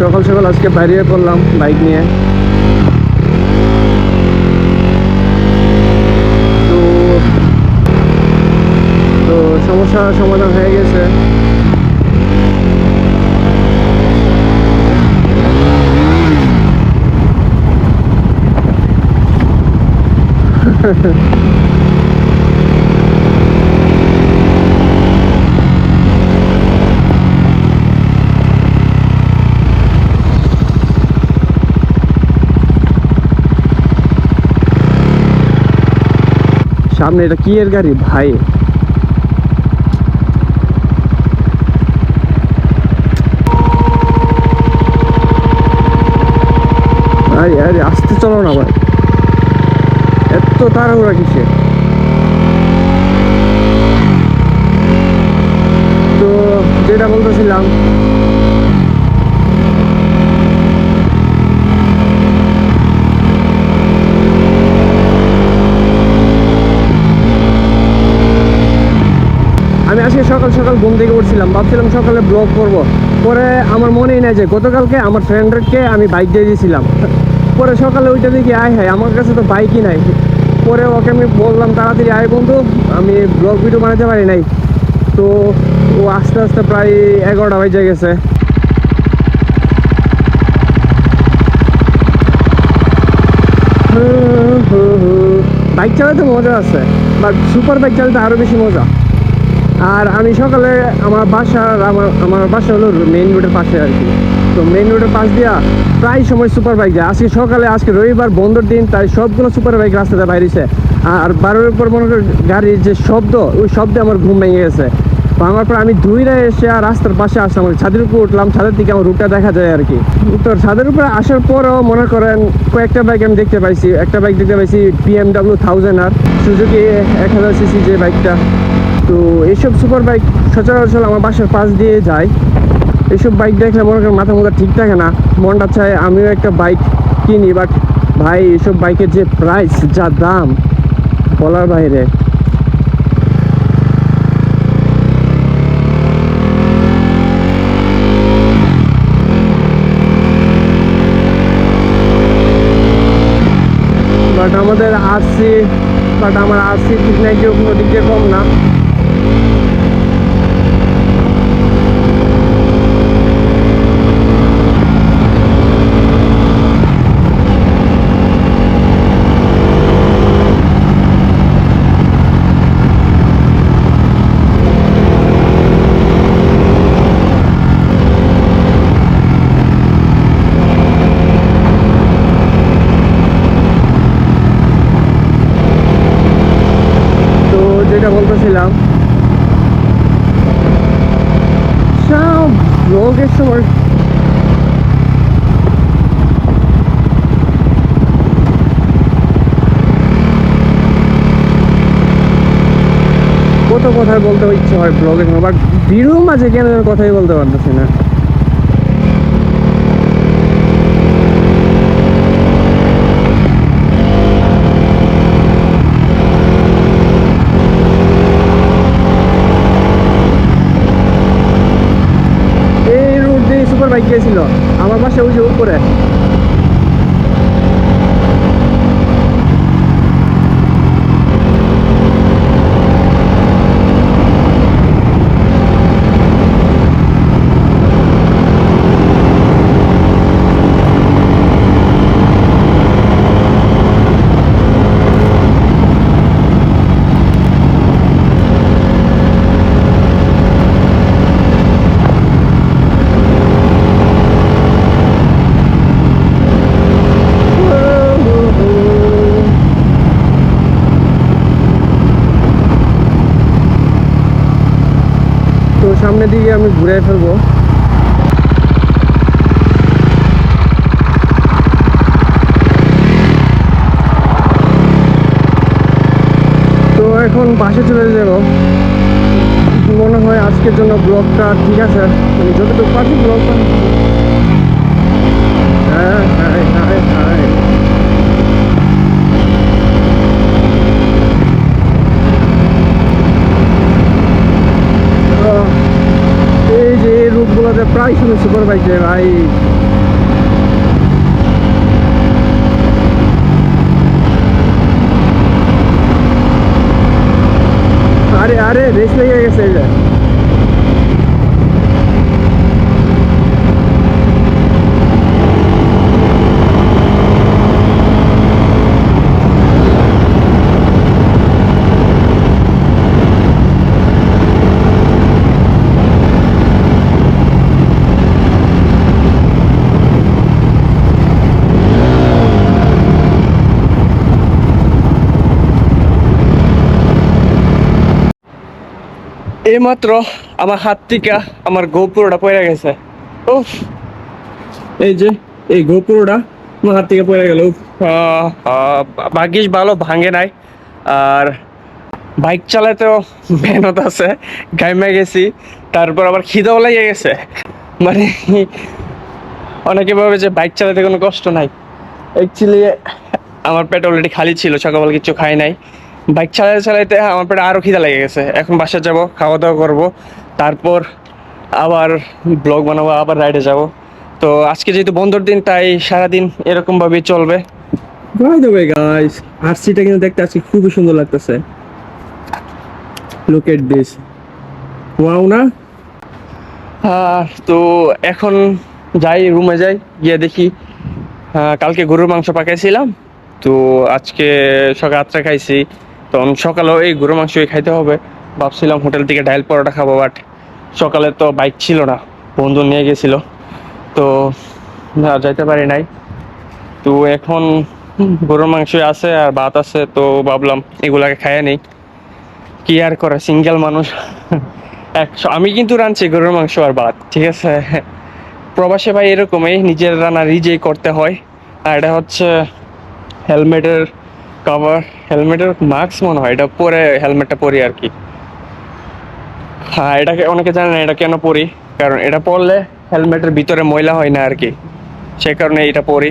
সকাল সকাল আজকে বাইরে পড়লাম বাইক নিয়ে। তো তো সমস্যা সমাধান হয়ে গেছে। সামনে এটা কি এর গাড়ি? ভাই। আরে আরে, আসতে চলো না ভাই। এত তাড়াহুড়া কিসে তো যেটা বলতেছিলাম আমি আজকে সকাল সকাল ঘুম থেকে উঠছিলাম, ভাবছিলাম সকালে ব্লগ করব। পরে আমার মনেই নাই যে গতকালকে আমার ফ্রেন্ডকে আমি বাইক দিয়ে দিয়েছিলাম পরে সকালে ওইটা দেখি, আয় হায়, আমার কাছে তো বাইকই নাই। পরে ওকে আমি বললাম, তাড়াতাড়ি আয় বন্ধু, আমি ব্লগ ভিডিও বানাতে পারি নাই। তো ও আস্তে আস্তে প্রায় এগারোটা বাজে গেছে। বাইক চালাতে মজা আছে বাট সুপার বাইক চালাতে আরও বেশি মজা। আর আমি সকালে আমার বাসার আমার আমার বাসা হলো মেইন রোডের পাশে আর কি। তো মেইন রোডের পাশ দিয়া প্রায় সময় সুপার বাইক যায়। আজকে সকালে, আজকে রবিবার, বন্ধর দিন, তাই সবগুলো সুপার বাইক রাস্তাতে বাইরেছে। আর বারোর উপর মনে করি গাড়ির যে শব্দ, ওই শব্দে আমার ঘুম ভেঙে গেছে। ভাঙার পর আমি দুইটা এসে আর রাস্তার পাশে আসলাম আমি ছাদের উপর উঠলাম, ছাদের দিকে আমার রুটটা দেখা যায় আর কি। তো ছাদের উপরে আসার পরও মনে করেন কয়েকটা বাইক আমি দেখতে পাইছি। একটা বাইক দেখতে পাইছি বিএমডাব্লিউ থাউজেন্ড আর সুজুকি এক হাজার সিসি যে বাইকটা তো এইসব সুপার বাইক সচরাচর আমার বাসার পাশ দিয়ে যায়। এইসব বাইক দেখলে মনে করেন মাথা মাথা ঠিক থাকে না। মনটা চায় আমিও একটা বাইক কিনি বাট ভাই, এইসব বাইকের যে প্রাইস যা দাম, বলার বাইরে। বাট আমাদের আরসি বাট আমার আরসি ঠিক নাই, কেউ কোনো দিক কম না। সব ব্লগের সময় কত কথাই বলতে ইচ্ছে হয় সময় বাট ভিডিও মাঝে কেন কথাই বলতে পারতেছি না এই রুট দিয়ে সুপার বাইক গিয়েছিল আমার পাশে ওই উপরে। তো সামনের দিকে আমি ঘুরে ফেলব। তো এখন বাসে চলে যাব। মনে হয় আজকের জন্য ব্লগটা ঠিক আছে। মানে যতটুকু পারছি ব্লগ হ্যাঁ হ্যাঁ হ্যাঁ হ্যাঁ আহ, এই যে এই রূপগুলোতে প্রায় প্রায় শুধু সুপার বাইক রে ভাই আরে আরে রেস লেগে গেছে এটা এইমাত্র আমার হাত থেকে আমার গোপুরোটা পড়ে গেছে। উফ। এই যে, এই গোপুরোটা আমার হাত থেকে পড়ে গেল। ভাগ্যিস ভালো, ভাঙে নাই। আর বাইক চালাতেও মেহনত আছে। গাইমে গেছি। তারপর আবার খিদেও লেগে গেছে। মানে অনেকে ভাবে যে বাইক চালাতে কোনো কষ্ট নাই। অ্যাকচুয়ালি আমার পেট অলরেডি খালি ছিল, সকালবেলা কিছু খাই নাই। বাইক চালাতে চালাতে আমার পেটে আরও খিদা লেগে গেছে। এখন বাসা যাব খাওয়া দাওয়া করব তারপর আবার ব্লগ বানাবো আবার রাইডে যাব। তো আজকে যেহেতু বন্ধুর দিন তাই সারাদিন এরকমভাবেই চলবে। বাই দ্য ওয়ে গাইস আরসিটা কিন্তু দেখতে আজকে খুবই সুন্দর লাগতেছে। লুক এট দিস ওয়াও না? আহ, তো এখন যাই রুমে যাই গিয়ে দেখি। কালকে গরুর মাংস পাকাইছিলাম তো আজকে সকাল রাত্রে খাইছি। তখন সকালেও এই গরুর মাংসই খাইতে হবে। ভাবছিলাম হোটেল থেকে ডাইল পরোটা খাব বাট সকালে তো বাইক ছিল না, বন্ধু নিয়ে গেছিল। তো যাইতে পারি নাই। তো এখন গরুর মাংস আছে আর ভাত আছে, তো ভাবলাম এগুলাকে খাইয়ে নেই। কি আর করে সিঙ্গেল মানুষ। একশো, আমি কিন্তু রাঁধছি গরুর মাংস আর ভাত, ঠিক আছে? প্রবাসে ভাই এরকমই, নিজের রান্না নিজেই করতে হয়। আর এটা হচ্ছে হেলমেটের কভার হেলমেটের মাস্ক মনে হয়, এটা পরে হেলমেটটা পরি আর কি। হ্যাঁ এটাকে অনেকে জানে না এটা কেন পরি, কারণ এটা পরলে হেলমেটের ভিতরে ময়লা হয় না আর কি। সে কারণে এটা পরি।